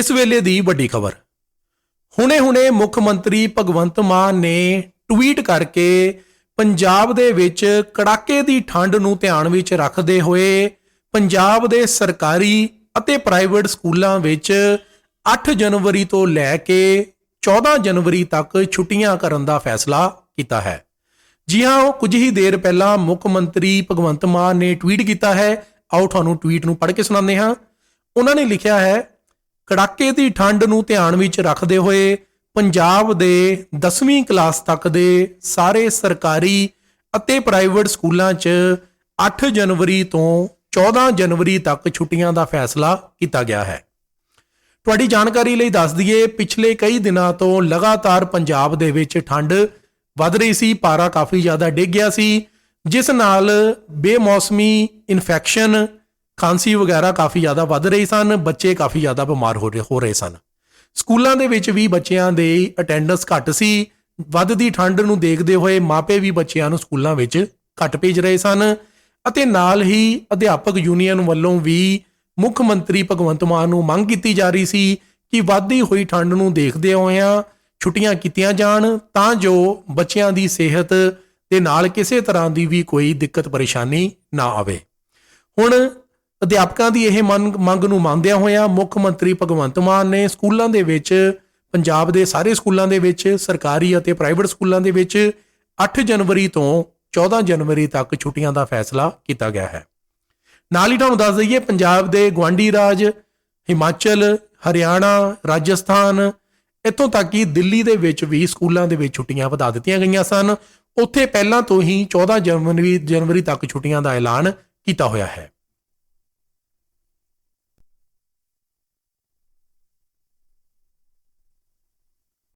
ਇਸ ਵੇਲੇ ਦੀ ਵੱਡੀ ਖਬਰ। ਹੁਣੇ-ਹੁਣੇ ਮੁੱਖ ਮੰਤਰੀ ਭਗਵੰਤ ਮਾਨ ਨੇ ਟਵੀਟ ਕਰਕੇ ਪੰਜਾਬ ਦੇ ਵਿੱਚ ਕੜਾਕੇ ਦੀ ਠੰਡ ਨੂੰ ਧਿਆਨ ਵਿੱਚ ਰੱਖਦੇ ਹੋਏ ਪੰਜਾਬ ਦੇ ਸਰਕਾਰੀ ਅਤੇ ਪ੍ਰਾਈਵੇਟ ਸਕੂਲਾਂ ਵਿੱਚ 8 ਜਨਵਰੀ ਤੋਂ ਲੈ ਕੇ 14 ਜਨਵਰੀ ਤੱਕ ਛੁੱਟੀਆਂ ਕਰਨ ਦਾ ਫੈਸਲਾ ਕੀਤਾ ਹੈ। ਜੀ ਹਾਂ, ਉਹ ਕੁਝ ਹੀ ਦੇਰ ਪਹਿਲਾਂ ਮੁੱਖ ਮੰਤਰੀ ਭਗਵੰਤ ਮਾਨ ਨੇ ਟਵੀਟ ਕੀਤਾ ਹੈ। ਆਓ ਤੁਹਾਨੂੰ ਟਵੀਟ ਨੂੰ ਪੜ੍ਹ ਕੇ ਸੁਣਾਉਂਦੇ ਹਾਂ। ਉਹਨਾਂ ਨੇ ਲਿਖਿਆ ਹੈ ਕੜਾਕੇ ਦੀ ਠੰਡ ਨੂੰ ਧਿਆਨ ਵਿੱਚ ਰੱਖਦੇ ਹੋਏ ਪੰਜਾਬ ਦੇ 10ਵੀਂ ਕਲਾਸ ਤੱਕ ਦੇ ਸਾਰੇ ਸਰਕਾਰੀ ਅਤੇ ਪ੍ਰਾਈਵੇਟ ਸਕੂਲਾਂ 'ਚ 8 ਜਨਵਰੀ ਤੋਂ 14 ਜਨਵਰੀ ਤੱਕ ਛੁੱਟੀਆਂ ਦਾ ਫੈਸਲਾ ਕੀਤਾ ਗਿਆ ਹੈ। ਤੁਹਾਡੀ ਜਾਣਕਾਰੀ ਲਈ ਦੱਸ ਦਈਏ, ਪਿਛਲੇ ਕਈ ਦਿਨਾਂ ਤੋਂ ਲਗਾਤਾਰ ਪੰਜਾਬ ਦੇ ਵਿੱਚ ਠੰਡ ਵੱਧ ਰਹੀ ਸੀ, ਪਾਰਾ ਕਾਫੀ ਜ਼ਿਆਦਾ ਡਿੱਗ ਗਿਆ ਸੀ, ਜਿਸ ਨਾਲ ਬੇਮੌਸਮੀ ਇਨਫੈਕਸ਼ਨ ਖਾਂਸੀ ਵਗੈਰਾ ਕਾਫੀ ਜ਼ਿਆਦਾ ਵੱਧ ਰਹੀ ਸਨ, ਬੱਚੇ ਕਾਫੀ ਜ਼ਿਆਦਾ ਬਿਮਾਰ ਹੋ ਰਹੇ ਹੋ ਰਹੇ ਸਨ। ਸਕੂਲਾਂ ਦੇ ਵਿੱਚ ਵੀ ਬੱਚਿਆਂ ਦੇ ਅਟੈਂਡੈਂਸ ਘੱਟ ਸੀ। ਵੱਧਦੀ ਠੰਡ ਨੂੰ ਦੇਖਦੇ ਹੋਏ ਮਾਪੇ ਵੀ ਬੱਚਿਆਂ ਨੂੰ ਸਕੂਲਾਂ ਵਿੱਚ ਘੱਟ ਭੇਜ ਰਹੇ ਸਨ ਅਤੇ ਨਾਲ ਹੀ ਅਧਿਆਪਕ ਯੂਨੀਅਨ ਵੱਲੋਂ ਵੀ ਮੁੱਖ ਮੰਤਰੀ ਭਗਵੰਤ ਮਾਨ ਨੂੰ ਮੰਗ ਕੀਤੀ ਜਾ ਰਹੀ ਸੀ ਕਿ ਵੱਧਦੀ ਹੋਈ ਠੰਡ ਨੂੰ ਦੇਖਦੇ ਹੋਇਆਂ ਛੁੱਟੀਆਂ ਕੀਤੀਆਂ ਜਾਣ ਤਾਂ ਜੋ ਬੱਚਿਆਂ ਦੀ ਸਿਹਤ ਦੇ ਨਾਲ ਕਿਸੇ ਤਰ੍ਹਾਂ ਦੀ ਵੀ ਕੋਈ ਦਿੱਕਤ ਪਰੇਸ਼ਾਨੀ ਨਾ ਆਵੇ। ਹੁਣ ਅਧਿਆਪਕਾਂ ਦੀ ਇਹ ਮੰਗ ਮੰਗ ਨੂੰ ਮੰਨਦਿਆਂ ਹੋਇਆਂ ਮੁੱਖ ਮੰਤਰੀ ਭਗਵੰਤ ਮਾਨ ਨੇ ਸਕੂਲਾਂ ਦੇ ਵਿੱਚ, ਪੰਜਾਬ ਦੇ ਸਾਰੇ ਸਕੂਲਾਂ ਦੇ ਵਿੱਚ, ਸਰਕਾਰੀ ਅਤੇ ਪ੍ਰਾਈਵੇਟ ਸਕੂਲਾਂ ਦੇ ਵਿੱਚ 8 ਜਨਵਰੀ ਤੋਂ 14 ਜਨਵਰੀ ਤੱਕ ਛੁੱਟੀਆਂ ਦਾ ਫੈਸਲਾ ਕੀਤਾ ਗਿਆ ਹੈ। ਨਾਲ ਹੀ ਤੁਹਾਨੂੰ ਦੱਸ ਦਈਏ, ਪੰਜਾਬ ਦੇ ਗਵਾਂਡੀ ਰਾਜ, ਹਿਮਾਚਲ, ਹਰਿਆਣਾ, ਰਾਜਸਥਾਨ, ਇੱਥੋਂ ਤੱਕ ਕਿ ਦਿੱਲੀ ਦੇ ਵਿੱਚ ਵੀ ਸਕੂਲਾਂ ਦੇ ਵਿੱਚ ਛੁੱਟੀਆਂ ਵਧਾ ਦਿੱਤੀਆਂ ਗਈਆਂ ਸਨ। ਉੱਥੇ ਪਹਿਲਾਂ ਤੋਂ ਹੀ 14 ਜਨਵਰੀ ਜਨਵਰੀ ਤੱਕ ਛੁੱਟੀਆਂ ਦਾ ਐਲਾਨ ਕੀਤਾ ਹੋਇਆ ਹੈ।